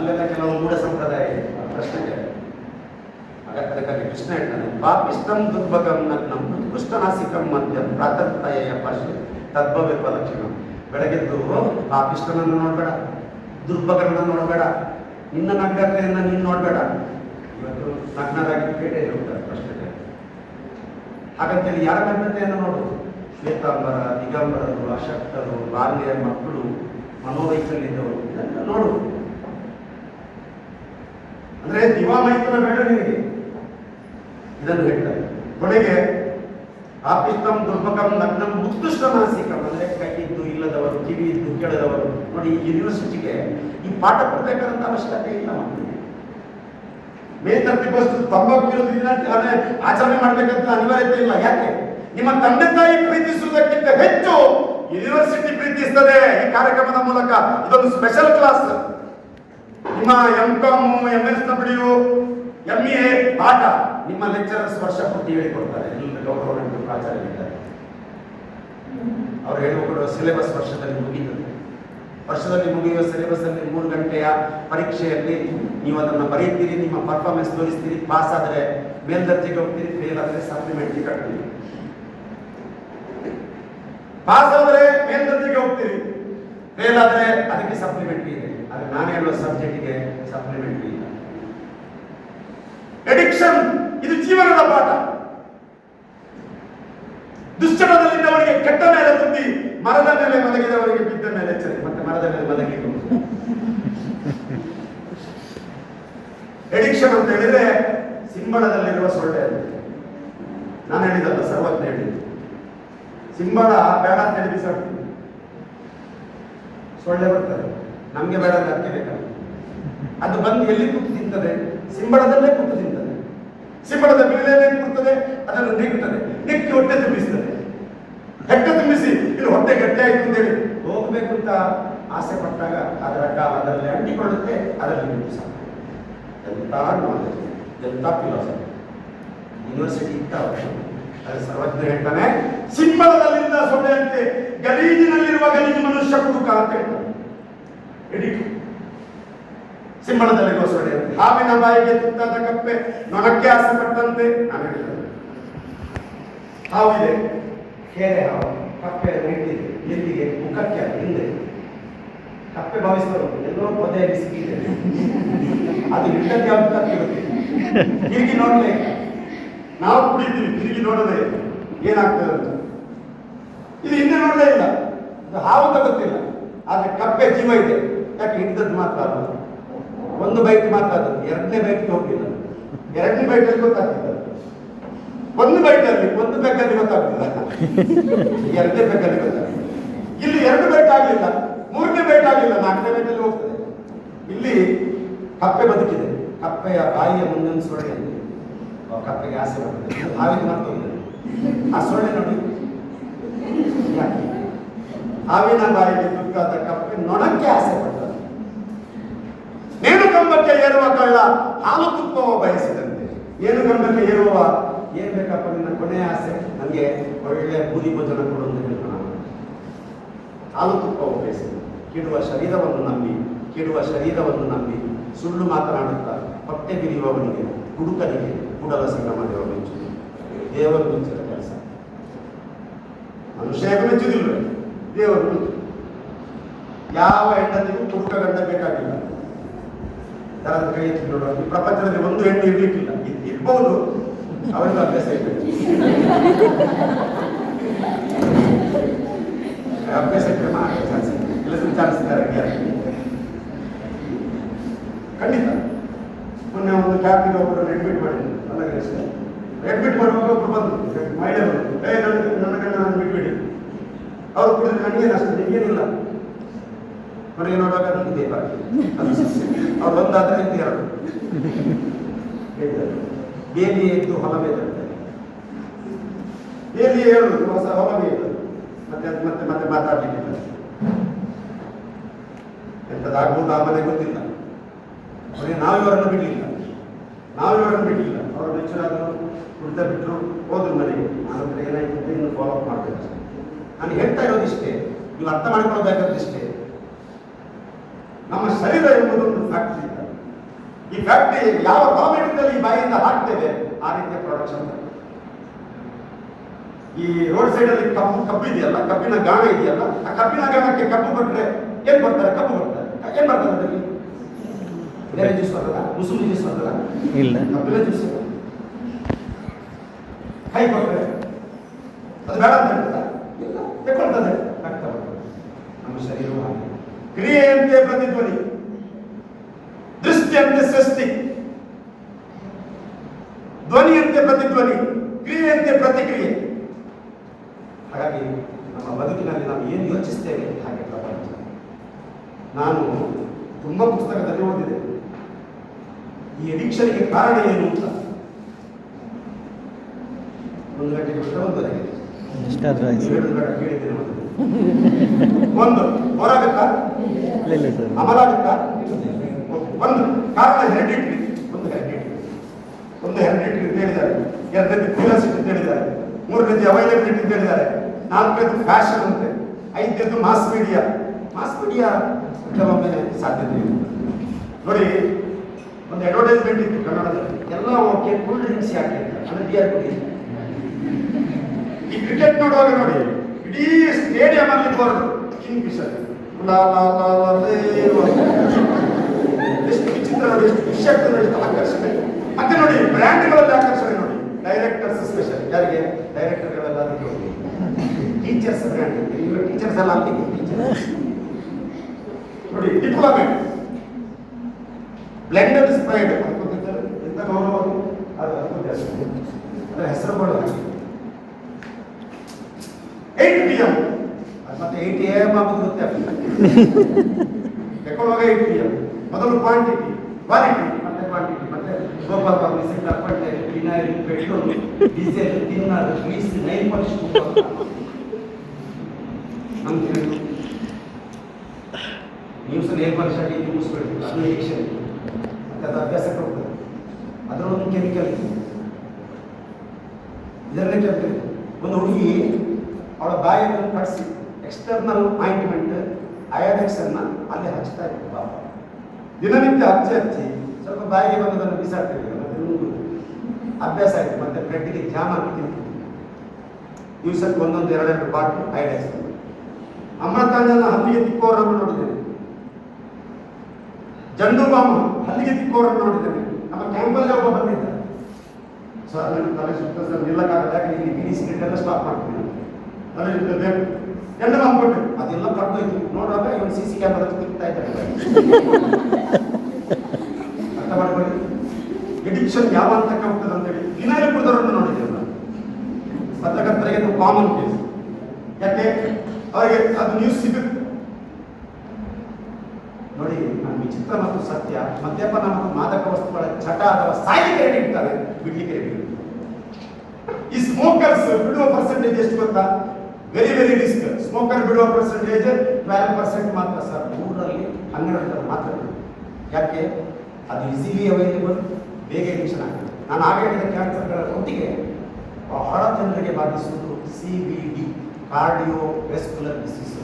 ನಮ್ಮಲ್ಲೆಲ್ಲ ಕೆಲವು ಮೂಢ ಸಂಪ್ರದಾಯ ಇದೆ. ಪ್ರಶ್ನೆಗೆ ಅದಕ್ಕಾಗಿ ಕೃಷ್ಣ ಹೇಳ್ತಾನೆ ಪಾಪಿಷ್ಟಂ ದುರ್ಭಗಂ ನಗ್ನಂ ಮಧ್ಯ ಪ್ರಾತರ್ತಯ ಭಾಷೆ ತದ್ಭವಿರುವ ಲಕ್ಷಣ ಬೆಳಗ್ಗೆದ್ದು ಪಾಪಿಷ್ಟನನ್ನು ನೋಡಬೇಡ, ದುರ್ಭಗನನ್ನು ನೋಡಬೇಡ, ನಿನ್ನ ನಗ್ನತೆಯನ್ನು ನೀನು ನೋಡಬೇಡ. ಇವತ್ತು ನಗ್ನರಾಗಿ ಪೇಟೆಯಲ್ಲಿ ಹೋಗ್ತಾರೆ ಪ್ರಶ್ನೆಗೆ ಹಾಗಂತೇಳಿ ಯಾರ ನಗ್ನತೆಯನ್ನು ನೋಡು? ಶ್ವೇತಾಂಬರ, ದಿಗಂಬರರು, ಅಶಕ್ತರು, ಬಾಲ್ಯ ಮಕ್ಕಳು ಮನೋವೈಕಲ್ಯದವರು ಇದನ್ನ ನೋಡು. ಅಂದ್ರೆ ದಿವಾಮೈತನ ಬೇಡ ನಿನಗೆ. ಇದನ್ನು ಹೇಳ್ತಾರೆ. ಕೊನೆಗೆ, ಆಪಿಷ್ಟಂ ದುರ್ಭಕಂ ನಗ್ನಂ ಉತ್ಕೃಷ್ಟ ಮಾನಸಿಕ ಅಂದ್ರೆ ಕೈಯಿದ್ದು ಇಲ್ಲದವರು ಕಿವಿ ಇದ್ದು ಕೇಳದವರು. ನೋಡಿ, ಈ ಯೂನಿವರ್ಸಿಟಿಗೆ ಈ ಪಾಠ ಕೊಡ್ಬೇಕಾದಂತ ಅವಶ್ಯಕತೆ ಇಲ್ಲ ಮಕ್ಕಳಿಗೆ. ಮೇ ತರ್ಟಿ ಫಸ್ಟ್ ತಂಬಾಕು ವಿರೋಧಿ ಆಚರಣೆ ಮಾಡ್ಬೇಕಂತ ಅನಿವಾರ್ಯತೆ ಇಲ್ಲ. ಯಾಕೆ? ನಿಮ್ಮ ತಂದೆ ತಾಯಿ ಪ್ರೀತಿಸುವುದಕ್ಕಿಂತ ಹೆಚ್ಚು ಯೂನಿವರ್ಸಿಟಿ ಪ್ರೀತಿಸ್ತದೆ ಈ ಕಾರ್ಯಕ್ರಮದ ಮೂಲಕ. ಇದೊಂದು ಸ್ಪೆಷಲ್ ಕ್ಲಾಸ್ ನಿಮ್ಮ M com M S W M A ಪಾಠ ನಿಮ್ಮ ಲೆಕ್ಚರರ್ಸ್ ವರ್ಷ ಪೂರ್ತಿ ಹೇಳಿಕೊಡ್ತಾರೆ. ಗೌರವ ಪ್ರಾಚಾರ್ಯರಿದ್ದಾರೆ ಅವ್ರು ಹೇಳಿಕೊಡುವ ಸಿಲೆಬಸ್ ವರ್ಷದಲ್ಲಿ ಮುಗೀತದೆ. ವರ್ಷದಲ್ಲಿ ಮುಗಿಯುವ ಸಿಲೆಬಸ್ ಅಲ್ಲಿ ಮೂರು ಗಂಟೆಯ ಪರೀಕ್ಷೆಯಲ್ಲಿ ನೀವು ಅದನ್ನು ಬರೀತೀರಿ ನಿಮ್ಮ ಪರ್ಫಾರ್ಮೆನ್ಸ್ ತೋರಿಸ್ತೀರಿ ಪಾಸ್ ಆದರೆ ಮೇಲ್ದರ್ಜೆಗೆ ಹೋಗ್ತೀರಿ ಫೇಲ್ ಆದರೆ ಸಪ್ಲಿಮೆಂಟ್ರಿ ಕಟ್ತೀರಿ. ಪಾಸ್ ಆದರೆ ಮೇಲ್ದರ್ಜೆಗೆ ಹೋಗ್ತೀರಿ ಫೇಲ್ ಆದರೆ ಅದಕ್ಕೆ ಸಪ್ಲಿಮೆಂಟ್ರಿ ಇದೆ. ಆದರೆ ನಾನು ಹೇಳುವ ಸಬ್ಜೆಕ್ಟ್ಗೆ ಸಪ್ಲಿಮೆಂಟ್ರಿ ಇಲ್ಲ. ಎಡಿಕ್ಷನ್ ಇದು ಜೀವನದ ಪಾಠ. ದುಶ್ಚಟದಲ್ಲಿದ್ದವರಿಗೆ ಕೆಟ್ಟ ಮೇಲೆ ಬುದ್ಧಿ, ಮರದ ಮೇಲೆ ಮಲಗಿದವರಿಗೆ ಬಿದ್ದ ಮೇಲೆ ಎಚ್ಚರಿಕೆ. ಮತ್ತೆ ಮರದ ಮೇಲೆ ಮಲಗಲಿಕ್ಕೆ ಎಡಿಕ್ಷನ್ ಅಂತ ಹೇಳಿದ್ರೆ ಸಿಂಬಳದಲ್ಲಿರುವ ಸೊಳ್ಳೆ ಅಂತ. ನಾನು ಹೇಳಿದಲ್ಲ ಸರ್ವಜ್ಞ ಹೇಳಿದ್ದು. ಸಿಂಬಳ ಬೇಡ ಅಂತ ಹೇಳಿ ಸೊಳ್ಳೆ ಬರ್ತದೆ. ನಮ್ಗೆ ಬೇಡ ಅದಕ್ಕೆ ಅದು ಬಂದು ಎಲ್ಲಿ ಕೂತು ತಿಂತದೆ ಸಿಂಬಳದಲ್ಲೇ ಕೂತು ತಿಂತದೆ ಸಿಂಬಳದ ಮೇಲೆ ಕೂರ್ತದೆ, ಅದನ್ನು ನೆಗ್ತದೆ ನೆಕ್ಕಿ ಹೊಟ್ಟೆ ತುಂಬಿಸ್ತದೆ. ಹೆಟ್ಟೆ ತುಂಬಿಸಿ ಇಲ್ಲಿ ಹೊಟ್ಟೆ ಗಟ್ಟಿ ಅಂತ ಹೇಳಿ ಹೋಗಬೇಕು ಅಂತ ಆಸೆ ಪಟ್ಟಾಗ ಅದರ ಕಾಲದಲ್ಲಿ ಅದರಲ್ಲಿ ಅಂಟಿಕೊಳ್ಳುತ್ತೆ, ಅದರಲ್ಲಿ ಸಾಕು ಎಂತ ನಾಲೆಜ್ ಎಂತ ಫಿಲಾಸಫಿ ಯೂನಿವರ್ಸಿಟಿ ಇತ್ತ ಅದು ಸರ್ವಜ್ಞ ಹೇಳ್ತಾನೆ ಸಿಂಬಳದಲ್ಲಿಂದ ಸೊಳ್ಳೆಯಂತೆ ಗಲೀಜಿನಲ್ಲಿರುವ ಗಲೀಜು ಮನುಷ್ಯ ಕುಡುಕ ಅಂತ ಹೇಳ್ತಾನೆ ಎಡಿಟ್ ಸಿಂಹಣದಲ್ಲಿರುವ ಸೊಳ್ಳೆ ಹಾವಿನ ಬಾಯಿಗೆ ತುತ್ತಾದ ಕಪ್ಪೆ, ನೊಣಕ್ಕೆ ಆಸೆ ಪಟ್ಟಂತೆ. ನಾನು ಹೇಳಿದೆ ಹಾವಿದೆ. ಕೆರೆ ಹಾವು? ಕಪ್ಪೆ ಹಿಡಿದಿದೆ ಎಲ್ಲಿಗೆ? ಮುಖಕ್ಕೆ ಹಿಂದೆ. ಕಪ್ಪೆ ಭಾವಿಸಿದರು. ಎಲ್ಲೋ ಪದೇ ಸಿಕ್ಕಿದೆ ಅದು ಯಾವ ಅಂತ ಕೇಳುತ್ತೆ. ತಿರುಗಿ ನೋಡಲೇ ನಾವು ಕುಡಿತೀವಿ. ತಿರುಗಿ ನೋಡದೆ. ಏನಾಗ್ತದೆ ಅಂತ. ಇದು ಹಿಂದೆ ನೋಡಲೇ ಇಲ್ಲ. ಹಾವು ತಗೊತ್ತಿಲ್ಲ ಗೊತ್ತಿಲ್ಲ. ಆದ್ರೆ ಕಪ್ಪೆ ಜೀವ ಇದೆ. ಯಾಕೆ ಹಿಡಿದದ್ದು ಮಾತ್ರ ಅಲ್ಲ ಒಂದು ಬೈಕ್ ಮಾತ್ರ ಅದು. ಎರಡನೇ ಬೈಕ್ ಹೋಗಿಲ್ಲ ಎರಡನೇ ಬೈಕಲ್ಲಿ ಗೊತ್ತಾಗ್ತಿಲ್ಲ. ಒಂದು ಬೈಕಲ್ಲಿ ಒಂದು ಬೆಕ್ಕಲ್ಲಿ ಗೊತ್ತಾಗ್ತಿಲ್ಲ. ಎರಡನೇ ಬೆಕ್ಕಲ್ಲಿ ಗೊತ್ತಾಗ್ತಿಲ್ಲ. ಇಲ್ಲಿ ಎರಡು ಬೈಕ್ ಆಗಲಿಲ್ಲ. ಮೂರನೇ ಬೈಕ್ ಆಗಲಿಲ್ಲ. ನಾಲ್ಕನೇ ಬೈಕಲ್ಲಿ ಹೋಗ್ತದೆ. ಇಲ್ಲಿ ಕಪ್ಪೆ ಬದುಕಿದೆ. ಕಪ್ಪೆಯ ಬಾಯಿಯ ಮುಂದೊಂದು ಸೊಳ್ಳೆ ಕಪ್ಪೆಗೆ ಆಸೆ ಬರ್ತದೆ. ಹಾವಿಗೆ ಮರ್ತೋಗಿದೆ ಆ ಸೊಳ್ಳೆ ನೋಡಿ. ಹಾವಿನ ಬಾಯಿಗೆ ತುತ್ತಾದ ಕಪ್ಪೆ ನೊಣಕ್ಕೆ ಆಸೆ ಪಡ್ತದೆ. ನೇಣು ಕಂಬಕ್ಕೆ ಏರುವ ಕಳ್ಳ ಹಾಲು ತುಪ್ಪವ ಬಯಸಿದಂತೆ. ಏನು ಕಂಬಕ್ಕೆ ಏರುವ ಏನ್ ಬೇಕಪ್ಪ ನಿನ್ನ ಕೊನೆಯ ಆಸೆ? ನನಗೆ ಒಳ್ಳೆ ಬೂದಿ ಭೋಜನ ಕೊಡು ಅಂತ ಹೇಳ್ತಾನ ಹಾಲು ತುಪ್ಪವ ಬಯಸಿದ. ಕೆಡುವ ಶರೀರವನ್ನು ನಂಬಿ, ಕೆಡುವ ಶರೀರವನ್ನು ನಂಬಿ ಸುಳ್ಳು ಮಾತನಾಡುತ್ತಾ ಹೊಟ್ಟೆ ಬಿರಿಯುವವನಿಗೆ ಹುಡುಕನಿಗೆ ಕೂಡಲ ಸಂಗಮ ದೇವ ಮೆಚ್ಚು ದೇವರು ಮೆಚ್ಚಿದ ಕೆಲಸ. ಮನುಷ್ಯ ಮೆಚ್ಚುದಿಲ್ಲ ದೇವರು ಯಾವ ಹೆಂಡತಿಗೂ ಹುಡುಕ ಗಂಡ ಬೇಕಾಗಿಲ್ಲ. ಯಾರಾದ್ರೂ ಕೈ ಎತ್ತಿ ನೋಡುವ. ಈ ಪ್ರಪಂಚದಲ್ಲಿ ಒಂದು ಹೆಣ್ಣು ಇರ್ಲಿಕ್ಕಿಲ್ಲ. ಇರ್ಬಹುದು ಅವರಿಗೂ ಅಭ್ಯಾಸ ಇರ್ಬೇಕು. ಅಭ್ಯಾಸ ಇದ್ರೆ ಮಾಡಿ ಚಾನ್ಸ್ ಇಲ್ಲ ಚಾನ್ಸ್ ಇದ್ದಾರೆ ಖಂಡಿತ. ಮೊನ್ನೆ ಒಂದು ಕ್ಯಾಬಿಗೆ ಒಬ್ಬರು ಅಡ್ಮಿಟ್ ಮಾಡಿದ್ರು. ನನಗೆ ಅಡ್ಮಿಟ್ ಮಾಡುವಾಗ ಒಬ್ರು ಬಂದ್ರು. ಮಹಿಳೆ ಬಂದ್ರು. ಏ, ನನ್ನ ನನ್ನ ಗಂಡ ನಾನು ಬಿಟ್ಬಿಡಿ ಅವ್ರು ಕುಡಿದ್ರೆ, ನನಗೇನು ಅಷ್ಟೇ ನಿಮಗೇನಿಲ್ಲ ಕೊನೆಗೆ ನೋಡುವಾಗ ದೀಪ ಅವ್ರು ಒಂದಾದ್ರೆ ಇದು ಎರಡು. ಬೇಲಿ ಎದ್ದು ಹೊಲವೇ ಬೇಲಿ ಹೇಳುದು ಹೊಸ ಹೊಲವೇ ಮತ್ತೆ ಅದು ಮತ್ತೆ ಮತ್ತೆ ಮಾತಾಡ್ಲಿಕ್ಕಿಲ್ಲ. ಎಂಥದ್ದಾಗ್ಬೋದು ಆ ಮನೆ ಗೊತ್ತಿಲ್ಲ. ಅವರಿಗೆ ನಾವಿವರನ್ನು ಬಿಡ್ಲಿಲ್ಲ. ನಾವಿವರನ್ನು ಬಿಡಲಿಲ್ಲ. ಅವರು ಮೆಚ್ಚುರಾದರು ಕುಡಿತ ಬಿಟ್ಟರು ಹೋದ್ರು ಮನೆಗೆ ಆನಂತರ ಏನಾಯ್ತು ಇನ್ನು ಫಾಲೋ ಅಪ್ ಮಾಡಬೇಕು. ನಾನು ಹೇಳ್ತಾ ಇರೋದಿಷ್ಟೇ. ನೀವು ಅರ್ಥ ಮಾಡ್ಕೊಳ್ಬೇಕಾದಿಷ್ಟೇ ನಮ್ಮ ಶರೀರ ಎಂಬುದೊಂದು ಫ್ಯಾಕ್ಟ್ರಿ ಈ ಫ್ಯಾಕ್ಟ್ರಿ ಯಾವ ಕಾಮೆಂಟ್ನಲ್ಲಿ ಈ ಬಾಯಿಂದ ಹಾಕ್ತೇವೆ ಆ ರೀತಿಯ ಪ್ರೊಡಕ್ಷನ್ ಈ ರೋಡ್ ಸೈಡ್ ಅಲ್ಲಿ ಕಬ್ಬು ಕಬ್ಬು ಇದೆಯಲ್ಲ ಕಬ್ಬಿನ ಗಾಣ ಇದೆಯಲ್ಲ ಆ ಕಬ್ಬಿನ ಗಾಣಕ್ಕೆ ಕಬ್ಬು ಕೊಟ್ರೆ ಏನ್ ಬರ್ತಾರೆ ಕಬ್ಬು ಬರ್ತಾರೆ ಏನ್ ಬರ್ತದೆ ಅದರಲ್ಲಿ? ಬೇರೆ ಜ್ಯೂಸ್ ಬರ್ತದ? ಮುಸುಮಿ ಜ್ಯೂಸ್ ಬರ್ತದ? ಇಲ್ಲ. ಕಬ್ಬಿನ ಜ್ಯೂಸ್ ಕೈ ಕೊಟ್ರೆ ಅದು ಬೇಡ ಅಂತ ಹೇಳ್ತಾರೆ? ಇಲ್ಲ ತಗೊಳ್ತದೆ. ನಮ್ಮ ಶರೀರವು ಹಾಗೆ. ಕ್ರಿಯೆಯಂತೆ ಪ್ರತಿಧ್ವನಿ ದೃಷ್ಟಿಯಂತೆ ಸೃಷ್ಟಿ. ಧ್ವನಿಯಂತೆ ಪ್ರತಿಧ್ವನಿ ಕ್ರಿಯೆಯಂತೆ ಪ್ರತಿಕ್ರಿಯೆ. ಹಾಗಾಗಿ ನಮ್ಮ ಬದುಕಿನಲ್ಲಿ ನಾವು ಏನು ಯೋಚಿಸ್ತೇವೆ ಹಾಗೆ ಪ್ರಪಂಚ ನಾನು ತುಂಬ ಪುಸ್ತಕದಲ್ಲಿ ಓದಿದೆ. ಈ ಅಡಿಕ್ಷನ್ಗೆ ಕಾರಣ ಏನು ಅಂತ. ಒಂದು ಗಂಟೆ ಬಿಟ್ಟರೆ ಒಂದು ಎಷ್ಟಾದ್ರೂ ಆಯ್ತು. ನೀವು ಹೇಳಿದ ಬೇಡ ಕೇಳಿದ್ದೇನೆ ಒಂದು. ಒಂದು ಹೊರಗುತ್ತಾ. ಇಲ್ಲ ಸರ್. ಅಮಲಾಗುತ್ತಾ ಒಂದು ಕಾರಣ ಹೆರಿಡಿಟ್ರಿ ಒಂದು ಹೆರಿಡಿಟ್ರಿ ಒಂದು ಹೆರಿಡಿಟ್ರಿ ಅಂತ ಹೇಳಿದ್ದಾರೆ. ಎರಡನೇದು ಕ್ಯೂರಿಯಾಸಿಟಿ ಅಂತ ಹೇಳಿದ್ದಾರೆ. ಮೂರನೇದು ಅವೈಲಬಿಲಿಟಿ ಅಂತ ಹೇಳಿದ್ದಾರೆ. ನಾಲ್ಕನೇದು ಫ್ಯಾಷನ್ ಅಂತೆ ಐದನೇದು ಮಾಸ್ ಮೀಡಿಯಾ. ಮಾಸ್ ಮೀಡಿಯಾ ಕೆಲವೊಮ್ಮೆ ಸಾಧ್ಯತೆ ಇದೆ. ನೋಡಿ, ಒಂದು ಅಡ್ವರ್ಟೈಸ್ಮೆಂಟ್ ಇತ್ತು ಕನ್ನಡದಲ್ಲಿ. ಎಲ್ಲ ಓಕೆ ಕೂಲ್ ಡ್ರಿಂಕ್ಸ್ ಯಾಕೆ ಅಂದ್ರೆ ಬಿಯರ್ ಕುಡಿ. ಈ ಕ್ರಿಕೆಟ್ ನೋಡುವಾಗ ನೋಡಿ, ಇಡೀ ಸ್ಟೇಡಿಯಂ ಅಲ್ಲಿ ಬರೋದು ಕಿಂಗ್ ಫಿಶರ್. ಎಷ್ಟು ವಿಚಿತ್ರ ನೋಡಿ ಎಷ್ಟು ಖುಷಿ ಆಗ್ತದೆ ಎಷ್ಟು ಆಕರ್ಷಣೆ. ಮತ್ತೆ ನೋಡಿ, ಬ್ರ್ಯಾಂಡ್ಗಳಲ್ಲಿ ಆಕರ್ಷಣೆ ನೋಡಿ. ಡೈರೆಕ್ಟರ್ಸ್ ಸ್ಪೆಷಲ್ ಯಾರಿಗೆ? ಡೈರೆಕ್ಟರ್ಗಳೆಲ್ಲ ಟೀಚರ್ಸ್ ಬ್ರ್ಯಾಂಡ್ ಇವಾಗ ಟೀಚರ್ಸ್ ಎಲ್ಲ ನೋಡಿ ಡಿಪ್ಲೊಮೆಟ್ ಬ್ಲೆಂಡರ್ ಸ್ಪ್ರೈಡ್ ಅನ್ಕೋತಿದ್ದಾರೆ ಎಂತ ಗೌರವ ಅದು? ಅದರ ಹೆಸರು ಹಾಗೆ ಏಟ್ ಪಿ ಎಂ ಮತ್ತೆ ಏಯ್ಟಿ ಎ ಎಂ ಆಗೋದು ಗೊತ್ತಾಗ್ತದೆ ತಗೊಳ್ಳುವಾಗ ಏಟ್ ಪಿ ಎಂ ಮೊದಲು ಕ್ವಾಂಟಿಟಿ ಕ್ವಾಲಿಟಿ ಮತ್ತೆ ಕ್ವಾಂಟಿಟಿ ಮತ್ತೆ Gopal publicity ಅಪ್ಪಟ್ಟೆ phenyl petrol diesel thinner grease nine percent ನಮ್ಗೆ ತಿಳಿದು ನ್ಯೂಸ್ ನೇಲ್ ಪರ್ಸೆಂಟ್ ಇದು ಮುಗಿಸ್ಬಿಡ್ತು ಅದು ಎಡಿಕ್ಷನ್ ಮತ್ತೆ ಅದು ಅಭ್ಯಾಸಕ್ಕೆ ಹೋಗ್ತದೆ ಅದರಲ್ಲೊಂದು ಕೆಮಿಕಲ್ ಇದೆ. ಇದರಲ್ಲೇ ಕೆಮಿಕಲ್ ಒಂದು ಹುಡುಗಿ ಅವಳ ಬಾಯಲ್ಲಿ ಕಡಿಸಿ ಎಕ್ಸ್ಟರ್ನಲ್ ಆಯಿಂಟ್ಮೆಂಟ್ ಅನ್ನ ಅಲ್ಲಿ ಹಚ್ತಾ ಪಾಪ ದಿನನಿತ್ಯ ಹಚ್ಚಿ ಹಚ್ಚಿ ಸ್ವಲ್ಪ ಬಾಯಿಗೆ ಬಂದದನ್ನು ಬಿಸಾಡ್ತೀವಿ. ಅಭ್ಯಾಸ ಆಯಿತು, ಮತ್ತೆ ಬ್ರೆಡ್ಗೆ ಜಾಮ್ ಹಾಕಿ ತಿಂತು ದಿವಸಕ್ಕೆ ಒಂದೊಂದು, ಎರಡೆರಡು ಬಾಟ್ಲು ಐಡಿಯಾಸ್ ಅಮೃತಾಂಜನ ಹಲ್ಲಿಗೆ ತಿಕ್ಕೋರನ್ನು ನೋಡಿದ್ದೇನೆ. ಜಂಡು ಬಾಂಬು ಹಲ್ಲಿಗೆ ತಿಕ್ಕೋರನ್ನು ನೋಡಿದ್ದೇನೆ. ನಮ್ಮ ಕ್ಯಾಂಪಲ್ಲಿ ಒಬ್ಬ ಬಂದಿದ್ದ. ಸರ್, ನನ್ನ ತಲೆ ಸುತ್ತ ಸರ್, ನಿಲ್ಲಕ್ಕಾಗಲ್ಲ, ಯಾಕೆ? ಇಲ್ಲಿ ಬಿಡಿ ಸಿಗರೇಟ್ ಎಲ್ಲ ಸ್ಟಾಪ್ ಮಾಡ್ತೀನಿ. ತಲೆ ಸುತ್ತ ಎಲ್ಲ ಬಂದ್ಬಿಟ್ಟು ಅದೆಲ್ಲ ಕಟ್ಟೋಯ್ತು ನೋಡುವಾಗ ಇವನು ಸಿ ಸಿ ಕ್ಯಾಮರಾ ತಿಕ್ತಾ ಇದ್ದಾರೆ. ಅರ್ಥ ಮಾಡ್ಕೊಳ್ಳಿ? ಎಡಿಕ್ಷನ್ ಯಾವ ಹಂತಕ್ಕೆ ಹೋಗ್ತದೆ ಅಂತೇಳಿ ದಿನ ಕುದರನ್ನು ನೋಡಿದ್ದೇವೆ ನಾವು ಪತ್ರಕರ್ತರಿಗೆ ಅದು ಕಾಮನ್ ಕೇಸ್ ಯಾಕೆ? ಅವರಿಗೆ ಅದು ನ್ಯೂಸ್ ಸಿಗುತ್ತೆ. ನೋಡಿ, ನಾನು ವಿಚಿತ್ರ ಮತ್ತು ಸತ್ಯ, ಮದ್ಯಪಾನ ಮತ್ತು ಮಾದಕ ವಸ್ತುಗಳ ಚಟ ಅಥವಾ ಸಾಯಿಗೆ ರೆಡಿ ಇರ್ತಾರೆ ಬಿಡ್ಲಿಕ್ಕೆ ಈ ಸ್ಮೋಕರ್ಸ್ ಬಿಡುವ ಪರ್ಸೆಂಟೇಜ್ ಎಷ್ಟು ಗೊತ್ತಾ? ವೆರಿ ವೆರಿ ರಿಸ್ಕ್ ಸ್ಮೋಕರ್ ಬಿಡುವ ಪರ್ಸೆಂಟೇಜ್ ಟ್ವೆಲ್ವ್ ಪರ್ಸೆಂಟ್ ಮಾತ್ರ ಸರ್. ಮೂರರಲ್ಲಿ ಹನ್ನೆರಡರಲ್ಲಿ ಮಾತ್ರ ಯಾಕೆ? ಅದು ಈಸಿಲಿ ಅವೈಲೇಬಲ್ ಬೇಗ ಎಡಿಕ್ಷನ್ ಆಗ್ತದೆ. ನಾನು ಆಗ ಹೇಳಿದ ಕ್ಯಾನ್ಸರ್ಗಳ ಒಟ್ಟಿಗೆ ಬಹಳ ಜನರಿಗೆ ಬಾಧಿಸುವುದು C B D cardio vascular disease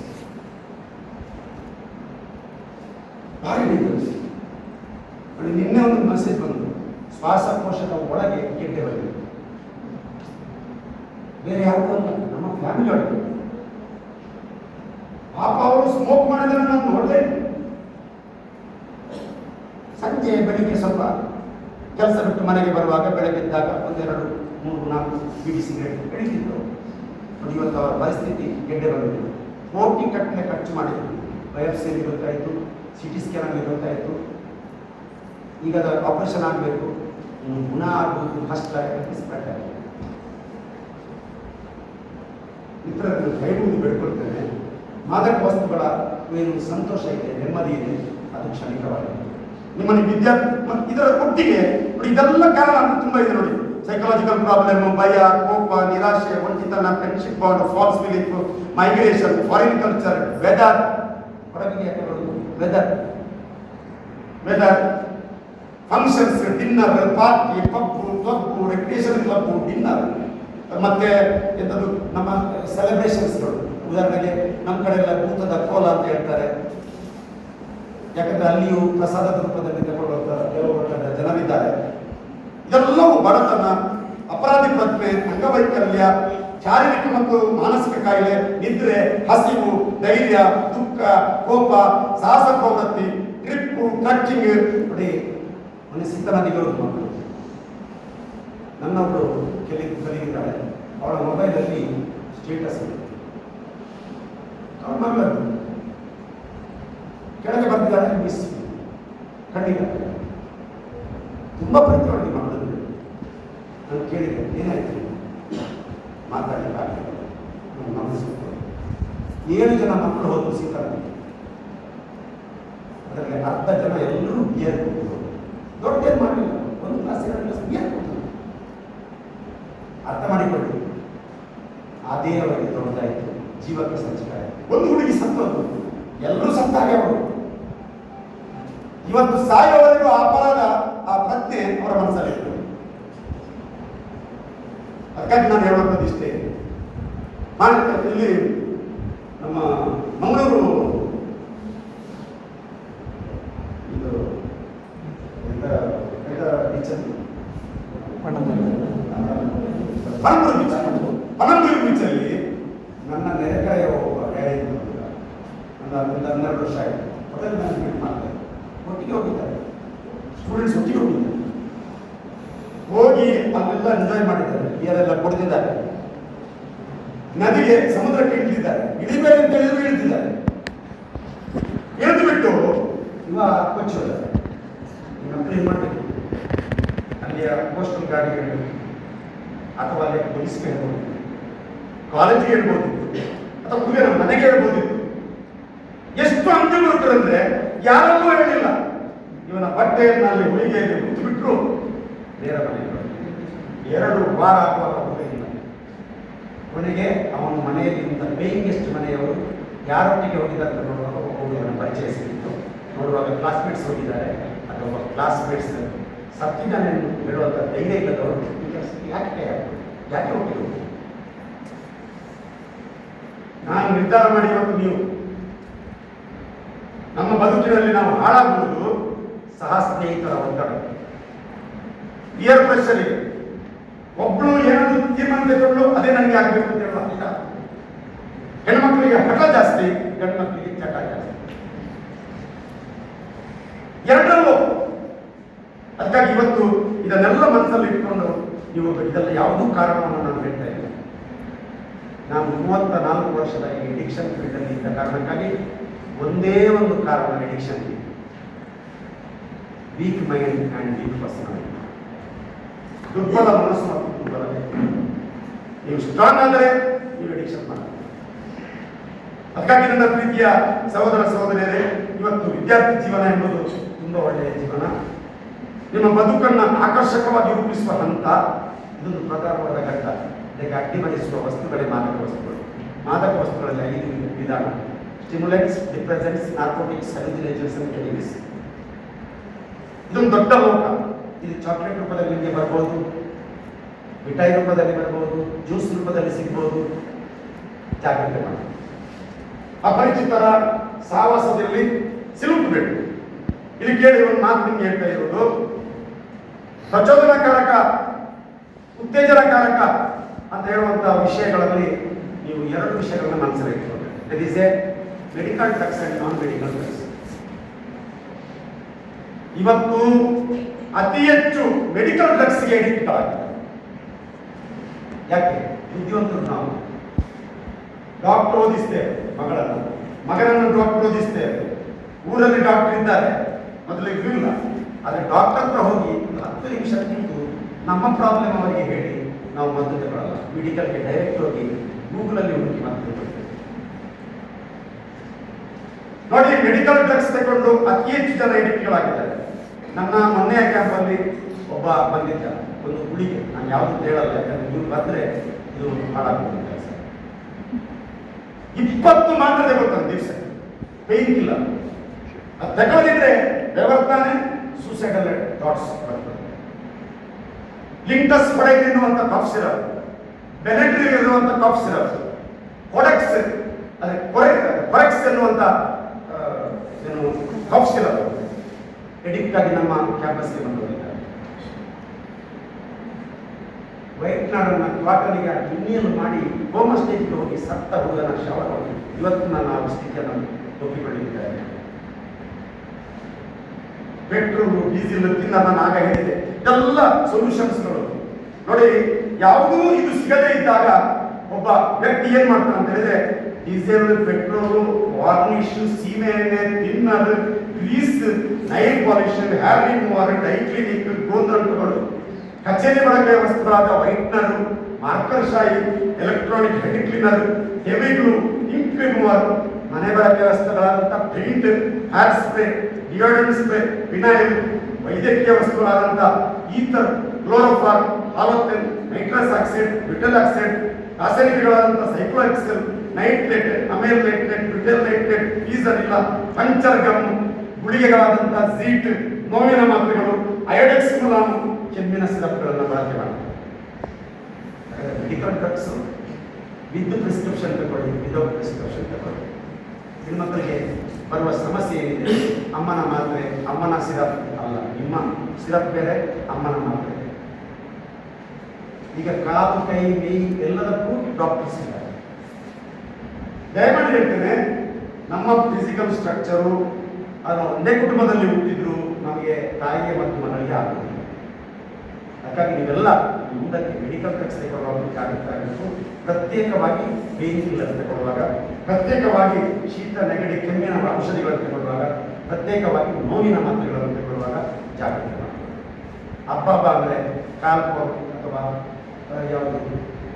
ಭಾರಿ ಡೇಂಜರಸ್ ನಿನ್ನೆ ಒಂದು ಮೆಸೇಜ್ ಬಂತು. ಶ್ವಾಸಕೋಶದ ಒಳಗೆ ಗೆಡ್ಡೆ ಬಂದಿದೆ ಬೇರೆ ಯಾರಿಗೂ ನಮ್ಮ ಫ್ಯಾಮಿಲಿ ಒಳಗೆ ಪಾಪ ಅವರು ಸ್ಮೋಕ್ ಮಾಡಿದ್ರೆ ನಾನು ನೋಡಿದೆ ಸಂಜೆ ಬೆಳಿಗ್ಗೆ ಸ್ವಲ್ಪ ಕೆಲಸ ಬಿಟ್ಟು ಮನೆಗೆ ಬರುವಾಗ ಬೆಳಗ್ಗೆದ್ದಾಗ ಒಂದೆರಡು, ಮೂರು, ನಾಲ್ಕು ಬಿಡಿ ಸಿಗರೇಟ್ ಬೆಳೀತಿದ್ರು ಇವತ್ತು ಅವರ ಪರಿಸ್ಥಿತಿ ಗೆಡ್ಡೆ ಬಂದಿದೆ. ಕೋಟಿ ಕಟ್ಟಲೆ ಖರ್ಚು ಮಾಡಿದ್ರು. ಬಯೋಪ್ಸಿಯಲ್ಲಿ ಗೊತ್ತಾಯಿತು ಸಿ ಟಿ ಸ್ಕ್ಯಾನಲ್ಲಿ ಗೊತ್ತಾಯಿತು ಈಗ ಅದರ ಆಪರೇಷನ್ ಆಗಬೇಕು. ಗುಣ ಆಗುವುದು ಕಷ್ಟ ಆಗಿದೆ. ಇತರ ಕೈಮುಂದು ಬೇಡ್ಕೊಳ್ತೇನೆ. ಮಾದಕ ವಸ್ತುಗಳ ಏನು ಸಂತೋಷ ಇದೆ, ನೆಮ್ಮದಿ ಇದೆ, ಅದು ಕ್ಷಣಿಕವಾಗಿದೆ. ನಿಮ್ಮನ್ನು ವಿದ್ಯಾರ್ಥಿ ಇದರ ಒಟ್ಟಿಗೆ ನೋಡಿ, ಇದೆಲ್ಲ ಕಾರಣ ತುಂಬಾ ಇದೆ ನೋಡಿ. ಸೈಕಲಾಜಿಕಲ್ ಪ್ರಾಬ್ಲಮ್ ಭಯ, ಕೋಪ, ನಿರಾಶೆ ಒಂಟಿತನ friendship bond false belief migration foreign culture weather weather weather functions dinner party pub club recreation club dinner ಮತ್ತೆ ಎಂಥದ್ದು ನಮ್ಮ ಸೆಲೆಬ್ರೇಷನ್ಸ್ಗಳು ಉದಾಹರಣೆಗೆ ನಮ್ಮ ಕಡೆ ಎಲ್ಲ ಭೂತದ ಕೋಲ ಅಂತ ಹೇಳ್ತಾರೆ. ಯಾಕಂದ್ರೆ ಅಲ್ಲಿಯೂ ಪ್ರಸಾದದ ರೂಪದಲ್ಲಿ ತಗೊಂಡು ಕೆಲವು ವರ್ಗದ ಜನರಿದ್ದಾರೆ. ಇದೆಲ್ಲವೂ ಬಡತನ, ಅಪರಾಧಿ ಪ್ರಜ್ಞೆ, ಅಂಗವೈಕಲ್ಯ, ಶಾರೀರಿಕ ಮತ್ತು ಮಾನಸಿಕ ಕಾಯಿಲೆ, ನಿದ್ರೆ, ಹಸಿವು, ಧೈರ್ಯ, ದುಃಖ, ಕೋಪ, ಸಾಹಸ ಪ್ರವೃತ್ತಿ, ಟ್ರಿಪ್ಪು ಟ್ರಕ್ಕಿಂಗ್ ನೋಡಿ ಮನಸ್ಸಿತನ ಸಿದ್ಧನದಿಗಳು ಮಕ್ಕಳು ಕಲಿಯಿದ್ದಾರೆ ಕೆಲಿ ಕಲಿಗಿದ್ದಾಳೆ ಅವಳ ಮೊಬೈಲಲ್ಲಿ ಸ್ಟೇಟಸ್ ಇದೆ. ಅವಳ ಮಗಳದ್ದು ಕೆಳಗೆ ಬಂದಿದ್ದಾಳೆ ಮಿಸ್ ಖಂಡಿತ ತುಂಬ ಪ್ರೀತಿ ಅವಳಿಗೆ ನಾನು ಕೇಳಿದೆ, ಏನಾಯ್ತು? ಮಾತಾಡಲಿಕ್ಕಾಗಲಿಲ್ಲ ನನ್ನ ಏಳು ಜನ ಮಕ್ಕಳು ಹೋದ್ರು ಸೀತಾರಾಮಕ್ಕೆ ಅದರಲ್ಲಿ ಅರ್ಧ ಜನ ಎಲ್ಲರೂ ಬಿಯರ್ ಕೊಟ್ಟರು ದೊಡ್ಡದೇನು ಮಾಡಲಿಲ್ಲ. ಒಂದು ಕ್ಲಾಸ್ ಎರಡು ಕ್ಲಾಸ್ ಬಿಯರ್ ಕೊಟ್ಟರು ಅರ್ಥ ಮಾಡಿಕೊಳ್ಳಿ. ಅದೇ ಅವರಿಗೆ ದೊಡ್ಡದಾಯಿತು. ಜೀವಕ್ಕೆ ಸಂಚಕಾರ ಒಂದು ಹುಡುಗಿ ಸತ್ತು ಎಲ್ಲರೂ ಸತ್ತಾಗೆ ಅವರು ಇವತ್ತು ಸಾಯುವವರೆಗೂ ಆ ಅಪರಾಧ ಆ ಪ್ರಜ್ಞೆ ಅವರ ಮನಸ್ಸಲ್ಲಿ ಅದಕ್ಕಾಗಿ ನಾನು ಹೇಳುವಂಥದ್ದು ಇಷ್ಟೇ. ಇಲ್ಲಿ ನಮ್ಮ ಮಂಗಳೂರು ಇದು ಬೀಚಲ್ಲಿ ಪಣಂಬೂರು. ಬೀಚ್ ಪಣಂಬೂರು ಬೀಚಲ್ಲಿ ನನ್ನ ನೆರೆಕರೆಯ ಒಬ್ಬ ಹೇಳಿದ್ದು ನನ್ನ ಒಂದು ಹನ್ನೆರಡು ವರ್ಷ ಆಯಿತು ಮೊದಲು ನಾನು ಒಟ್ಟಿಗೆ ಹೋಗಿದ್ದಾರೆ ಸ್ಟೂಡೆಂಟ್ಸ್ ಒಟ್ಟಿಗೆ ಹೋಗಿದ್ದಾರೆ ಹೋಗಿ ಅಲ್ಲೆಲ್ಲ ಎಂಜಾಯ್ ಮಾಡಿದ್ದಾರೆ ಬಿಯರೆಲ್ಲ ಕೊಡ್ತಿದ್ದಾರೆ ನದಿಗೆ ಸಮುದ್ರಕ್ಕೆ ಇಳಿದಿದ್ದಾರೆ ಇಳಿಬೇಕು ಅಂತ ಹೇಳಿದ್ರು ಇಳಿದಿದ್ದಾರೆ ಇಳಿದು ಬಿಟ್ಟು ಇವ ಕೊಚ್ಚಿದ್ದಾರೆ ನಿಮ್ಮ ಕ್ಲೀನ್ ಮಾಡಬೇಕು ಅಲ್ಲಿಯ ಪೋಸ್ಟಲ್ ಗಾಡಿಗಳು ಅಥವಾ ಅಲ್ಲಿ ಪೊಲೀಸ್ಗೆ ಹೇಳ್ಬೋದು. ಕಾಲೇಜಿಗೆ ಹೇಳ್ಬೋದಿತ್ತು ಅಥವಾ ನಮ್ಮ ಮನೆಗೆ ಹೇಳ್ಬೋದಿತ್ತು. ಎಷ್ಟು ಅಂಜುಮುರುಕರಂದ್ರೆ ಯಾರಲ್ಲೂ ಹೇಳಿಲ್ಲ. ಇವನ ಬಟ್ಟೆಯನ್ನು ಅಲ್ಲಿ ಹುಳಿಗೆಯಲ್ಲಿ ಬಿಟ್ಟರು ಬೇರೆ ಮನೆಗೆ ಎರಡು ವಾರ ಆಗುವಾಗ ಹೋಗಲಿಲ್ಲ ಕೊನೆಗೆ ಅವನ ಮನೆಯಲ್ಲಿಂದ ಬೇಯಿಂಗ್ ಗೆಸ್ಟ್ ಮನೆಯವರು ಯಾರೊಟ್ಟಿಗೆ ಹೋಗಿದ್ದಾರೆ ಅಂತ ನೋಡುವಾಗ ಒಬ್ಬ ಹುಡುಗನ ಪರಿಚಯ ಸಿಕ್ಕಿತ್ತು. ನೋಡುವಾಗ ಕ್ಲಾಸ್ಮೇಟ್ಸ್ ಹೋಗಿದ್ದಾರೆ. ಅಥವಾ ಒಬ್ಬ ಕ್ಲಾಸ್ಮೇಟ್ಸ್ ಸತ್ತಿದ್ದಾನೆ ಹೇಳುವಂಥ ಧೈರ್ಯ ಇಲ್ಲದವರು ಯಾಕೆ? ಯಾಕೆ ಹೋಗಿದ್ರು ನಾನು ನಿರ್ಧಾರ ಮಾಡಿ ಇವತ್ತು ನೀವು. ನಮ್ಮ ಬದುಕಿನಲ್ಲಿ ನಾವು ಹಾಳಾಗುವುದು ಸಹ ಸ್ನೇಹಿತರ ಒತ್ತಡ. ಇಯರ್ ಪ್ರೆಷರ್ ಇದೆ ಒಬ್ಳು ಏನಾದ್ರು ತೀರ್ಮಾನ ತಗೊಂಡು ಅದೇ ನನಗೆ ಆಗಬೇಕು ಅಂತ ಹೇಳುವ ಅಂತ ಹೆಣ್ಮಕ್ಳಿಗೆ ಹಠ ಜಾಸ್ತಿ ಗಂಡು ಮಕ್ಕಳಿಗೆ ಚಟ ಜಾಸ್ತಿ. ಎರಡರಲ್ಲೂ, ಅದಕ್ಕಾಗಿ ಇವತ್ತು ಇದನ್ನೆಲ್ಲ ಮನಸ್ಸಲ್ಲಿ ಇಟ್ಕೊಂಡು ನೀವು ಇದೆಲ್ಲ ಯಾವುದೂ ಕಾರಣವನ್ನು ನಾನು ಹೇಳ್ತಾ ಇಲ್ಲ. ನಾನು ಮೂವತ್ತ ನಾಲ್ಕು ವರ್ಷದ ಎಡಿಕ್ಷನ್ ಫೀಲ್ಡಲ್ಲಿ ಇದ್ದ ಕಾರಣಕ್ಕಾಗಿ ಒಂದೇ ಒಂದು ಕಾರಣ addiction weak mind and weak personality ದುರ್ಬಲ ಮನಸ್ಸು ಮತ್ತು ದುರ್ಬಲ. ನೀವು ಸ್ಟ್ರಾಂಗ್ ಆದರೆ ನೀವು ಎಡಿಕ್ಷನ್ ಮಾಡಿ ಅದಕ್ಕಾಗಿ ನನ್ನ ಪ್ರೀತಿಯ ಸಹೋದರ ಸಹೋದರಿಯರೇ, ಇವತ್ತು ವಿದ್ಯಾರ್ಥಿ ಜೀವನ ಎಂಬುದು ತುಂಬ ಒಳ್ಳೆಯ ಜೀವನ. ನಿಮ್ಮ ಬದುಕನ್ನು ಆಕರ್ಷಕವಾಗಿ ರೂಪಿಸುವ ಹಂತ ಇದೊಂದು ಪ್ರಧಾನವಾದ ಘಟ್ಟ. ಇದಕ್ಕೆ ಅಡ್ಡಿಪಡಿಸುವ ವಸ್ತುಗಳೇ ಮಾದಕ ವಸ್ತುಗಳು. ಮಾದಕ ವಸ್ತುಗಳಲ್ಲಿ ಐದು ವಿಧಾನ. Stimulants depressants narcotics hallucinations and chemics ಇದೊಂದು ದೊಡ್ಡ ಲೋಕ. ಇದು ಚಾಕ್ಲೇಟ್ ರೂಪದಲ್ಲಿ ನಿಮಗೆ ಬರ್ಬೋದು. ಮಿಠಾಯಿ ರೂಪದಲ್ಲಿ ಬರ್ಬೋದು. ಜ್ಯೂಸ್ ರೂಪದಲ್ಲಿ ಸಿಗ್ಬೋದು. ಜಾಗ್ರತೆ ಮಾಡಿ. ಅಪರಿಚಿತರ ಸಾವಾಸದಲ್ಲಿ ಸಿಲುಕಬೇಕು. ಇಲ್ಲಿ ಕೇಳಿ ಒಂದು ಮಾತು ನಿಮ್ಗೆ ಹೇಳ್ತಾ ಇರೋದು. ಪ್ರಚೋದನಕಾರಕ, ಉತ್ತೇಜನಕಾರಕ ಅಂತ ಹೇಳುವಂಥ ವಿಷಯಗಳಲ್ಲಿ ನೀವು ಎರಡು ವಿಷಯಗಳನ್ನ ಮನಸ್ಸಲ್ಲಿ ಇಟ್ಕೊಳ್ಬೇಕು that is a medical drugs and non medical drugs ಇವತ್ತು ಅತಿ ಹೆಚ್ಚು ಮೆಡಿಕಲ್ ಡ್ರಗ್ಸ್ಗೆ ಅಡಿಕ್ಟ್ ಆಗಿದೆ ಯಾಕೆ? ಬುದ್ಧಿವಂತರು ನಾವು. ಡಾಕ್ಟರ್ ಓದಿಸ್ತೇವೆ ಮಗಳನ್ನು. ಮಗನನ್ನು ಡಾಕ್ಟರ್ ಓದಿಸ್ತೇವೆ. ಊರಲ್ಲಿ ಡಾಕ್ಟರ್ ಇದ್ದಾರೆ. ಮೊದಲು ಇರಲಿಲ್ಲ ಆದರೆ ಡಾಕ್ಟರ್ ಹತ್ರ ಹೋಗಿ ಹತ್ತು ನಿಮಿಷ ನಿಂತು ನಮ್ಮ ಪ್ರಾಬ್ಲಮ್ ಅವರಿಗೆ ಹೇಳಿ. ನಾವು ಮದ್ದು ತಗೊಳ್ಳಲ್ಲ ಮೆಡಿಕಲ್ಗೆ ಡೈರೆಕ್ಟ್ ಹೋಗಿ ಗೂಗಲಲ್ಲಿ ಹುಡುಕಿ ಮದ್ದು ನೋಡಿ ಮೆಡಿಕಲ್ ಡ್ರಗ್ಸ್ ತಗೊಂಡು ಅತಿ ಹೆಚ್ಚು ಜನ ಎಡಿಕ್ಟ್ಗಳಾಗಿದ್ದಾರೆ ನನ್ನ ಮೊನ್ನೆಯ ಕ್ಯಾಂಪಲ್ಲಿ ಒಬ್ಬ ಬಂದಿದ್ದ, ಒಂದು ಹುಡುಗಿ. ನಾನು ಯಾವುದು ಹೇಳಲ್ಲ, ಯಾಕಂದ್ರೆ ಇವ್ರು ಬಂದ್ರೆ ಇದು ಹಾಳಾಗ್ಬೋದು ಕೆಲಸ ಇಪ್ಪತ್ತು ಮಾತ್ರ ತಗೊಳ್ತಾನೆ ದಿವಸ. ಪೇನ್ ಕಿಲ್ಲರ್ ಅದು ತಗೊಳ್ಳಿದ್ರೆ ಬೆವರ್ತಾನೆ ಸೂಸೈಡಲ್ ಥಾಟ್ಸ್ ಬರ್ತದೆ. ಲಿಂಟಸ್ ಹೊಡೆಗೆ ಎನ್ನುವಂಥ ಕಫ್ ಸಿರಪ್ ಬೆನೆಟ್ರಿಲ್ ಇರುವಂಥ ಕಫ್ ಸಿರಪ್ ಕೊಡೆಕ್ಸ್ ಅದೇ ಕೊರೆ ಕೊರೆಕ್ಸ್ ಎನ್ನುವಂಥ ಏನು ಕಫ್ ಸಿರಪ್ ಎಡಿಕ್ಟ್ ಆಗಿ ನಮ್ಮ ಕ್ಯಾಂಪಸ್ಗೆ ಬಂದವರಿದ್ದಾರೆ ವೈಟ್ ನಾಡನ್ನ ಕ್ವಾಟನಿಗೆ ಇನ್ನೇನು ಮಾಡಿ ಹೋಮ ಸ್ಟೇಜ್ಗೆ ಹೋಗಿ ಸತ್ತ ಹುಡುಗನ ಶವ ನೋಡಿ. ಇವತ್ತು ನನ್ನ ಆ ಸ್ಥಿತಿಯನ್ನು ಒಪ್ಪಿಕೊಂಡಿದ್ದಾರೆ ಪೆಟ್ರೋಲ್ ಡೀಸೆಲ್ ನಾನು ಆಗ ಹೇಳಿದೆ ಎಲ್ಲ ಸೊಲ್ಯೂಷನ್ಸ್ಗಳು ನೋಡಿ. ಯಾವುದೂ ಇದು ಸಿಗದೇ ಇದ್ದಾಗ ಒಬ್ಬ ವ್ಯಕ್ತಿ ಏನ್ ಮಾಡ್ತಾನೆ ಅಂತ ಹೇಳಿದ್ರೆ, ಡೀಸೆಲ್, ಪೆಟ್ರೋಲ್ ವಾರ್ನಿಶ್ ಸೀಮೆ ಎಣ್ಣೆ thinner grease, nail polish hair remover dye clinic ಗೋಂದ್ರಂಟುಗಳು ಕಚೇರಿ ಬಳಕೆಯ ವಸ್ತುಗಳಾದ ವೈಟ್ನರ್, ಮಾರ್ಕರ್ ಶಾಯಿ electronic head cleaner glue ink remover ಮನೆ ಬಳಕೆಯ ವಸ್ತುಗಳಾದಂಥ paint hair spray deodorant spray vinyl ವೈದ್ಯಕೀಯ ವಸ್ತುಗಳಾದಂಥ ether chloroform halothane nitrous oxide vital oxide ರಾಸಾಯನಿಕಗಳಾದಂಥ ಸೈಕ್ಲೋಎಕ್ಸೆಲ್ ನೈಟ್ರೇಟ್ ಅಮೇಲ್ ನೈಟ್ರೇಟ್ ವಿಟಲ್ nitrate ಇಲ್ಲ ಪಂಚರ್ ಗಮ್ ಗುಳಿಗೆಗಳಾದಂಥ ಸೀಟ್ ನೋವಿನ ಮಾತ್ರೆಗಳು ಅಯೋಡೆಕ್ಸ್ ಮುಲಾಮ್ ಕೆಮ್ಮಿನ ಸಿರಪ್ಗಳನ್ನು ಬಳಕೆ ಮಾಡ್ತಾರೆ. ಮೆಡಿಕಲ್ ವಿತ್ ಪ್ರಿಸ್ಕ್ರಿಪ್ಷನ್ ತಗೊಳ್ಳಿ ವಿದೌಟ್ ಪ್ರಿಸ್ಕ್ರಿಪ್ಷನ್ ತಗೊಳ್ಳಿ. ಹೆಣ್ಮಕ್ಳಿಗೆ ಬರುವ ಸಮಸ್ಯೆ ಏನಿದೆ? ಅಮ್ಮನ ಮಾತ್ರೆ, ಅಮ್ಮನ ಸಿರಪ್ ನಿಮ್ಮ ಸಿರಪ್ ಬೇರೆ, ಅಮ್ಮನ ಮಾತ್ರೆ. ಈಗ ಕಾಪು ಕೈ, ಮೈ ಎಲ್ಲದಕ್ಕೂ ಡಾಕ್ಟರ್ಸ್ ಇದ್ದಾರೆ ದಯಮಾಡಿ ಹೇಳ್ತೇನೆ, ನಮ್ಮ ಫಿಸಿಕಲ್ ಸ್ಟ್ರಕ್ಚರು ಅದು ಒಂದೇ ಕುಟುಂಬದಲ್ಲಿ ಹುಟ್ಟಿದ್ರು ನಮಗೆ ತಾಯಿಗೆ ಮತ್ತು ಮನವಿ ಆಗುವುದಿಲ್ಲ ಹಾಗಾಗಿ ನೀವೆಲ್ಲ ಮುಂದಕ್ಕೆ ಮೆಡಿಕಲ್ ಟೆಕ್ಸ್ ತಗೊಳ್ಳುವಾಗ ಜಾಗೃತಿ ಆಗಬೇಕು ಪ್ರತ್ಯೇಕವಾಗಿ ಪೇನ್ ಅಂತ ತಗೊಳ್ಳುವಾಗ ಪ್ರತ್ಯೇಕವಾಗಿ ಶೀತ, ನೆಗಡಿ, ಕೆಮ್ಮಿನ ಔಷಧಿಗಳನ್ನು ತಗೊಳ್ಳುವಾಗ ಪ್ರತ್ಯೇಕವಾಗಿ ನೋವಿನ ಮಾತ್ರೆಗಳನ್ನು ಜಾಗೃತಿ ಮಾಡಬೇಕು ಹಬ್ಬ ಹಬ್ಬ ಅಂದರೆ ಅಥವಾ ಯಾವುದು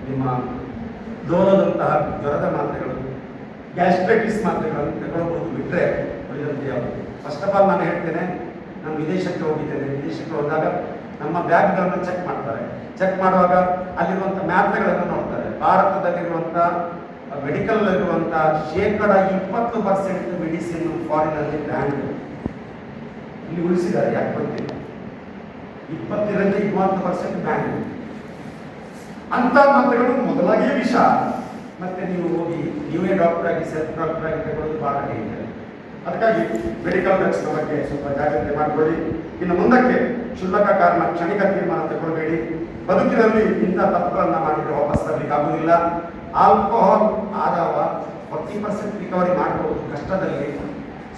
ನಿಮ್ಮ ಡೋಲೋದಂತಹ ಜ್ವರದ ಮಾತ್ರೆಗಳು, ಗ್ಯಾಸ್ಟ್ರೈಟಿಸ್ ಮಾತ್ರೆಗಳನ್ನು ತಗೊಳ್ಬೋದು ಬಿಟ್ಟರೆ ಉಳಿದಂತೆ ಯಾವುದು. ಫಸ್ಟ್ ಆಫ್ ಆಲ್ ನಾನು ಹೇಳ್ತೇನೆ, ನಾನು ವಿದೇಶಕ್ಕೆ ಹೋಗಿದ್ದೇನೆ. ವಿದೇಶಕ್ಕೆ ಹೋದಾಗ ನಮ್ಮ ಬ್ಯಾಗ್ಗಳನ್ನು ಚೆಕ್ ಮಾಡ್ತಾರೆ. ಚೆಕ್ ಮಾಡುವಾಗ ಅಲ್ಲಿರುವಂಥ ಮಾತ್ರೆಗಳನ್ನು ನೋಡ್ತಾರೆ. ಭಾರತದಲ್ಲಿರುವಂಥ ಮೆಡಿಕಲ್ ಇರುವಂಥ ಶೇಕಡ ಇಪ್ಪತ್ತು ಪರ್ಸೆಂಟ್ ಮೆಡಿಸಿನ್ ಫಾರಿನಲ್ಲಿ ಬ್ರ್ಯಾಂಡ್ ಇಲ್ಲಿ ಉಳಿಸಿದ್ದಾರೆ, ಯಾಕೆ ಗೊತ್ತಿಲ್ಲ. ಇಪ್ಪತ್ತರಿಂದ ಇಪ್ಪತ್ತು ಪರ್ಸೆಂಟ್ ಬ್ಯಾಂಕ್ ಅಂತ ಮಾತ್ರಗಳು ಮೊದಲಾಗಿಯೇ ವಿಷ. ಮತ್ತೆ ನೀವು ಹೋಗಿ, ನೀವೇ ಡಾಕ್ಟರ್ ಆಗಿ ಸೆಲ್ಫ್ ಡಾಕ್ಟರ್ ಆಗಿ ತಗೊಳ್ಳೋದು ಬಹಳ ಡೇಂಜರ್ ಅದಕ್ಕಾಗಿ ಮೆಡಿಕಲ್ ಡ್ರಗ್ಸ್ ಬಗ್ಗೆ ಸ್ವಲ್ಪ ಜಾಗ್ರತೆ ಮಾಡಿಕೊಳ್ಳಿ. ಇನ್ನು ಮುಂದಕ್ಕೆ ಕ್ಷುಲ್ಲಕ ಕಾರಣ, ಕ್ಷಣಿಕ ತೀರ್ಮಾನ ತಗೊಳ್ಬೇಡಿ. ಬದುಕಿನಲ್ಲಿ ಇಂಥ ತಪ್ಪುಗಳನ್ನು ಮಾಡಿದ್ರೆ ವಾಪಸ್ ತರಲಿಕ್ಕೆ ಆಗುವುದಿಲ್ಲ. ಆಲ್ಕೋಹಾಲ್, ಆದಾವ ಫಾರ್ಟಿ ಪರ್ಸೆಂಟ್ ರಿಕವರಿ ಮಾಡಬಹುದು ಕಷ್ಟದಲ್ಲಿ.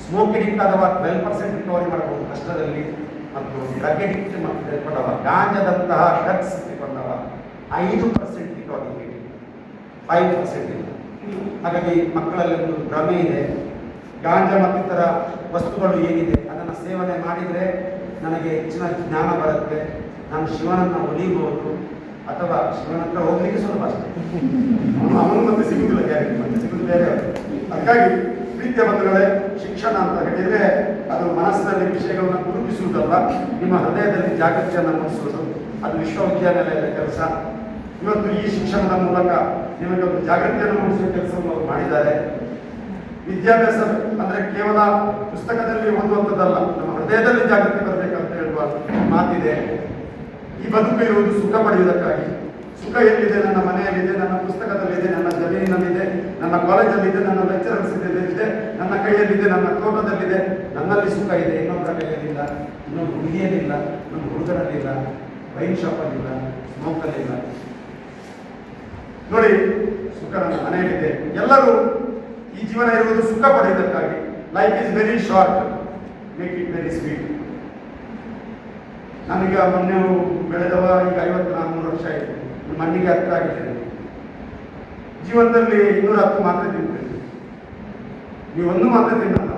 ಸ್ಮೋಕ್ ಎಡಿಕ್ಟ್ ಆದವ ಟ್ವೆಲ್ ಪರ್ಸೆಂಟ್ ರಿಕವರಿ ಮಾಡಬಹುದು ಕಷ್ಟದಲ್ಲಿ. ಮತ್ತು ಡ್ರಗ್ ಮತ್ತು ತೆಗೆದುಕೊಂಡವ ಗಾಂಜದಂತಹ ಡ್ರಗ್ಸ್ ತಿಳ್ಕೊಂಡವ ಐದು ಪರ್ಸೆಂಟ್ ರಿಕವರಿ ಫೈವ್ ಪರ್ಸೆಂಟ್ ಇಲ್ಲ ಹಾಗಾಗಿ ಮಕ್ಕಳಲ್ಲಿ ಒಂದು ಭ್ರಮೆ ಇದೆ. ಗಾಂಜಾ ಮತ್ತಿತರ ವಸ್ತುಗಳು ಏನಿದೆ ಅದನ್ನು ಸೇವನೆ ಮಾಡಿದರೆ ನನಗೆ ಹೆಚ್ಚಿನ ಜ್ಞಾನ ಬರುತ್ತೆ. ನಾನು ಶಿವನನ್ನು ಒಲಿಬಹುದು ಅಥವಾ ಶಿವನ ಹತ್ರ ಹೋಗ್ಲಿಕ್ಕೆ ಸುಲಭ ಅಷ್ಟೇ. ಅವನು ಮತ್ತೆ ಸಿಗುದಿಲ್ಲ ಗ್ಯಾರಂಟಿ ಮತ್ತೆ ಸಿಗುದು ಬೇರೆ ಅದಕ್ಕಾಗಿ ಪ್ರೀತಿಯ ಬಂಧುಗಳೇ, ಶಿಕ್ಷಣ ಅಂತ ಹೇಳಿದ್ರೆ ಅದು ಮನಸ್ಸಿನಲ್ಲಿ ವಿಷಯಗಳನ್ನು ಗುರುತಿಸುವುದಲ್ಲ, ನಿಮ್ಮ ಹೃದಯದಲ್ಲಿ ಜಾಗೃತಿಯನ್ನು ಮೂಡಿಸುವುದು. ಅದು ವಿಶ್ವವಿದ್ಯಾನಿಲಯದ ಕೆಲಸ. ಇವತ್ತು ಈ ಶಿಕ್ಷಣದ ಮೂಲಕ ನಿಮಗೆ ಒಂದು ಜಾಗೃತಿಯನ್ನು ಮೂಡಿಸುವ ಕೆಲಸವನ್ನು ಅವರು ಮಾಡಿದ್ದಾರೆ. ವಿದ್ಯಾಭ್ಯಾಸ ಅಂದ್ರೆ ಕೇವಲ ಪುಸ್ತಕದಲ್ಲಿ ಓದುವಂಥದ್ದಲ್ಲ, ನಮ್ಮ ಹೃದಯದಲ್ಲಿ ಜಾಗೃತಿ ಬರಬೇಕಂತ ಹೇಳುವ ಮಾತಿದೆ. ಈ ಬದುಕು ಇರುವುದು ಸುಖ ಪಡೆಯುವುದಕ್ಕಾಗಿ. ಸುಖ ಎಲ್ಲಿದೆ? ನನ್ನ ಮನೆಯಲ್ಲಿದೆ, ನನ್ನ ಪುಸ್ತಕದಲ್ಲಿದೆ, ನನ್ನ ಜಮೀನಿನಲ್ಲಿದೆ. ನನ್ನ ಕಾಲೇಜಲ್ಲಿದೆ, ನನ್ನ ಲೆಕ್ಚರರ್ಸ್ ಇದೆ ನನ್ನ ಕೈಯಲ್ಲಿದೆ, ನನ್ನ ತೋಟದಲ್ಲಿದೆ ನನ್ನಲ್ಲಿ ಸುಖ ಇದೆ ಇನ್ನೊಬ್ಬರ ಕೈಯಲ್ಲಿಲ್ಲ ಇನ್ನೊಂದು ಹುಡುಗಿಯಲ್ಲಿಲ್ಲ ನನ್ನ ಹುಡುಗರಲ್ಲಿಲ್ಲ. ವೈನ್ ಶಾಪಲ್ಲಿಲ್ಲ ಸ್ಮೋಕಲ್ಲಿಲ್ಲ ನೋಡಿ, ಸುಖ ನನ್ನ ಮನೆಯಲ್ಲಿದೆ. ಎಲ್ಲರೂ ಈ ಜೀವನ ಇರುವುದು ಸುಖ ಪಡೆಯುವುದಕ್ಕಾಗಿ. Life is very short make it very sweet ನಾನೀಗ ಮೊನ್ನೆ ಬೆಳೆದವ ಈಗ ಐವತ್ತು ನಾನ್ನೂರು ವರ್ಷ ಆಯಿತು. ಮಣ್ಣಿಗೆ ಹತ್ರ ಆಗಿದ್ದೇನೆ ಜೀವನದಲ್ಲಿ ಇನ್ನೂರ ಹತ್ತು ಮಾತ್ರ ತಿಂತೇನೆ. ನೀವು ಒಂದು ಮಾತ್ರ ತಿನ್ನಲ್ಲ.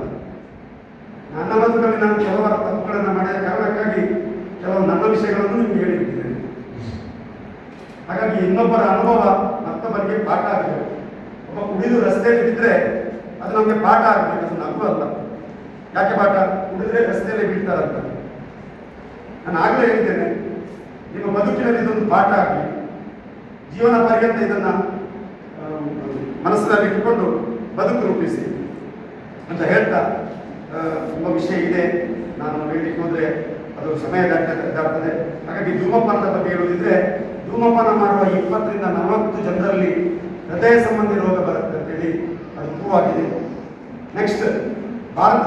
ನನ್ನ ಬದುಕಲ್ಲಿ ನಾನು ಕೆಲವರ ತಪ್ಪುಗಳನ್ನು ಮಾಡಿದ ಕಾರಣಕ್ಕಾಗಿ ಕೆಲವು ನನ್ನ ವಿಷಯಗಳನ್ನು ನಿಮ್ಗೆ ಹೇಳಿದ್ದೇನೆ ಹಾಗಾಗಿ ಇನ್ನೊಬ್ಬರ ಅನುಭವ ಮತ್ತೊಬ್ಬರಿಗೆ ಪಾಠ ಆಗಬೇಕು. ಒಬ್ಬ ಕುಡಿದು ರಸ್ತೆಯಲ್ಲಿ ಬಿದ್ದರೆ ಅದು ನಮಗೆ ಪಾಠ ಆಗಬೇಕು. ಅದು ನಗು ಅಲ್ಲ. ಯಾಕೆ ಪಾಠ? ಕುಡಿದ್ರೆ ರಸ್ತೆಯಲ್ಲಿ ಬೀಳ್ತಾರಂತ. ನಾನು ಆಗಲೇ ಹೇಳಿದ್ದೇನೆ, ನಿಮ್ಮ ಬದುಕಿನಲ್ಲಿ ಇದೊಂದು ಪಾಠ ಆಗಲಿ. ಜೀವನ ಪರ್ಯಂತ ಇದನ್ನ ಆ, ಮನಸ್ಸಿನಲ್ಲಿ ಇಟ್ಟುಕೊಂಡು ಬದುಕು ರೂಪಿಸಿ ಅಂತ ಹೇಳ್ತಾ ತುಂಬ ವಿಷಯ ಇದೆ. ನಾನು ಹೇಳಲಿಕ್ಕೆ ಹೋದರೆ ಅದು ಸಮಯ ಇದಾಗ್ತದೆ ಹಾಗಾಗಿ ಧೂಮಪಾನದ ಬಗ್ಗೆ ಹೇಳುವುದಿದ್ರೆ ಧೂಮಪಾನ ಮಾಡುವ ಇಪ್ಪತ್ತರಿಂದ ನಲವತ್ತು ಜನರಲ್ಲಿ ಹೃದಯ ಸಂಬಂಧಿ ರೋಗ ಬರುತ್ತೆ ಅಂತೇಳಿ ಅದು ಪ್ರೂವ್ ಆಗಿದೆ. ನೆಕ್ಸ್ಟ್ ಭಾರತ